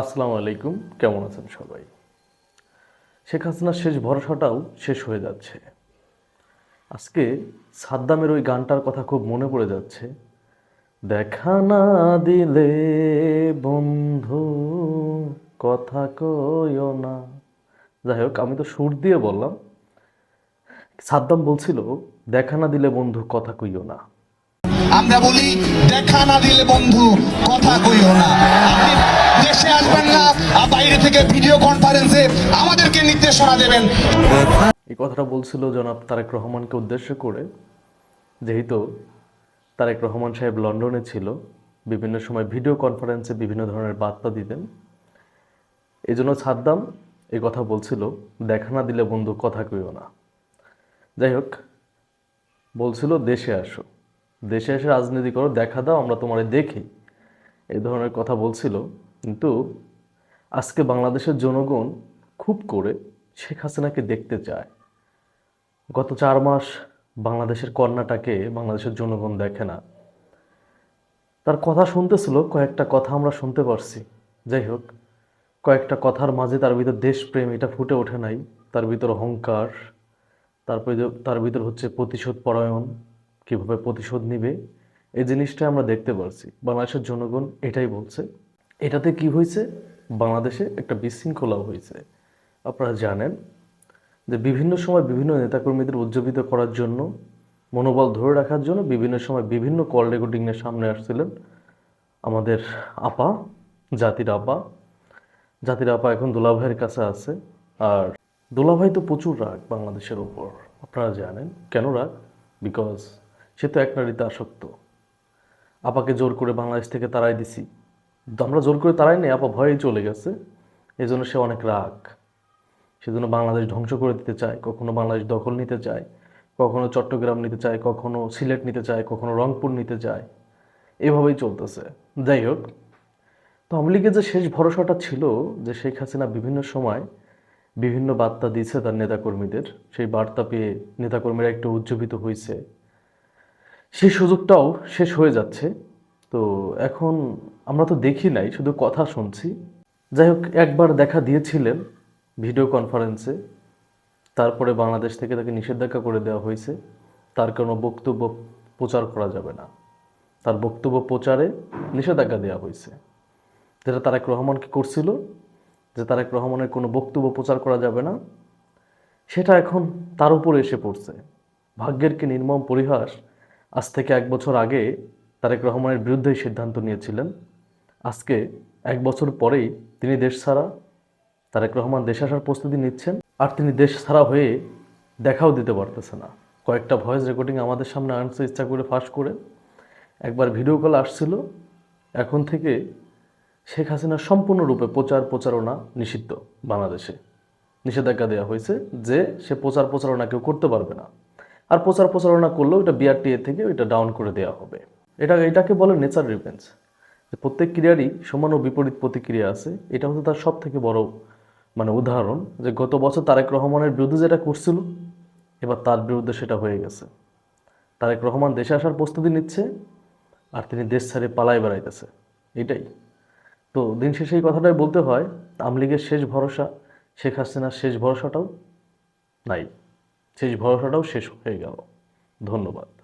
আসসালামু আলাইকুম, কেমন আছেন সবাই? শেখ হাসিনার শেষ ভরসাটাও শেষ হয়ে যাচ্ছে। আজকে সাদ্দামের ওই গানটার কথা খুব মনে পড়ে যাচ্ছে। দেখা না দিলে বন্ধু, কথা কইও না। যাই হোক, আমি তো সুর দিয়ে বললাম। সাদ্দাম বলছিল, দেখা না দিলে বন্ধু, কথা কইও না। আমরা বলি, দেখা না দিলে বন্ধু, কথা কইও না। ভিডিও কনফারেন্সে আমাদেরকে নির্দেশনা দেবেন। এই কথাটা বলছিল জনাব তারেক রহমানকে উদ্দেশ্য করে। যেহেতু তারেক রহমান সাহেব লন্ডনে ছিল, বিভিন্ন সময় ভিডিও কনফারেন্সে বিভিন্ন ধরনের বার্তা দিতেন। এই কথা বলছিল, দেখা না দিলে বন্ধু কথা কইও না। যাই হোক, বলছিল, দেশে আসো। দেশে এসে রাজনীতি করো, দেখা দাও, আমরা তোমারে দেখি। এই ধরনের কথা বলছিল, কিন্তু আজকে বাংলাদেশের জনগণ খুব করে শেখ হাসিনাকে দেখতে চায়। গত চার মাস বাংলাদেশের কন্যাটাকে বাংলাদেশের জনগণ দেখে না। তার কথা শুনতেছিল, কয়েকটা কথা আমরা শুনতে পারছি। যাই হোক, কয়েকটা কথার মাঝে তার ভিতর দেশপ্রেম, এটা ফুটে ওঠে নাই। তার ভিতর অহংকার, তারপরে তার ভিতর হচ্ছে প্রতিশোধ পরায়ণ, কীভাবে প্রতিশোধ নিবে, এই জিনিসটা আমরা দেখতে পারছি। বাংলাদেশের জনগণ এটাই বলছে। এটাতে কি হয়েছে? বাংলাদেশে একটা বিশৃঙ্খলাও হয়েছে। আপনারা জানেন যে বিভিন্ন সময় বিভিন্ন নেতাকর্মীদের উজ্জীবিত করার জন্য, মনোবল ধরে রাখার জন্য বিভিন্ন সময় বিভিন্ন কল রেকর্ডিংয়ের সামনে আসছিলেন আমাদের আপা, জাতির আপা। জাতির আপা এখন দুলাভাইয়ের কাছে আছে। আর দুলাভাই তো প্রচুর রাগ বাংলাদেশের উপর। আপনারা জানেন কেন রাগ? বিকজ সে তো এক নারীতে আসক্ত। আপাকে জোর করে বাংলাদেশ থেকে তাড়াই দিছি। আমরা জোর করে তারাই নেই, আপা ভয়েই চলে গেছে। এই জন্য সে অনেক রাগ। সেজন্য বাংলাদেশ ধ্বংস করে দিতে চায়, কখনো বাংলাদেশ দখল নিতে চায়, কখনো চট্টগ্রাম নিতে চায়, কখনো সিলেট নিতে চায়, কখনো রংপুর নিতে চায়। এভাবেই চলতেছে। যাই হোক, তো আওয়ামী লীগের যে শেষ ভরসাটা ছিল যে শেখ হাসিনা বিভিন্ন সময় বিভিন্ন বার্তা দিয়েছে তার নেতাকর্মীদের, সেই বার্তা পেয়ে নেতাকর্মীরা একটু উজ্জীবিত হয়েছে সেই সুযোগটাও শেষ হয়ে যাচ্ছে। তো এখন আমরা তো দেখি নাই, শুধু কথা শুনছি। যাই হোক, একবার দেখা দিয়েছিলেন ভিডিও কনফারেন্সে তারপরে বাংলাদেশ থেকে তাকে নিষেধাজ্ঞা করে দেওয়া হয়েছে। তার কোনো বক্তব্য প্রচার করা যাবে না। তার বক্তব্য প্রচারে নিষেধাজ্ঞা দেওয়া হয়েছে। যেটা তারেক রহমানকে করছিল? যে তারেক রহমানের কোনো বক্তব্য প্রচার করা যাবে না। সেটা এখন তার উপরে এসে পড়ছে। ভাগ্যের কি নির্মম পরিহাস? আজ থেকে এক বছর আগে তারেক রহমানের বিরুদ্ধেই সিদ্ধান্ত নিয়েছিলেন। আজকে এক বছর পরেই তিনি দেশ ছাড়া, তারেক রহমান দেশে আসার প্রস্তুতি নিচ্ছেন আর তিনি দেশ ছাড়া হয়ে দেখাও দিতে পারতেছে না। কয়েকটা ভয়েস রেকর্ডিং আমাদের সামনে আনছে, ইচ্ছা করে ফাঁস করে। একবার ভিডিও কল আসছিল, এখন থেকে শেখ হাসিনা সম্পূর্ণরূপে প্রচার প্রচারণা নিষিদ্ধ বাংলাদেশে। নিষেধাজ্ঞা দেওয়া হয়েছে যে সে প্রচার প্রচারণা কেউ করতে পারবে না। আর প্রচার প্রচারণা করলেও এটা বিআরটিএ থেকে ওইটা ডাউন করে দেওয়া হবে। এটা, এটাকে বলে নেচার রিভেঞ্জ। প্রত্যেক ক্রিয়ারই সমান ও বিপরীত প্রতিক্রিয়া আছে। এটা হচ্ছে তার সব থেকে বড় মানে উদাহরণ যে গত বছর তারেক রহমানের বিরুদ্ধে যেটা করছিল, এবার তার বিরুদ্ধে সেটা হয়ে গেছে। তারেক রহমান দেশে আসার প্রস্তুতি নিচ্ছে আর তিনি দেশ ছেড়ে পালাই বেড়াইতেছে। এটাই। তো দিন শেষে এই কথাটাই বলতে হয়, আওয়ামী লীগের শেষ ভরসা, শেখ হাসিনার শেষ ভরসাটাও নাই। শেষ ভরসাটাও শেষ হয়ে গেল। ধন্যবাদ।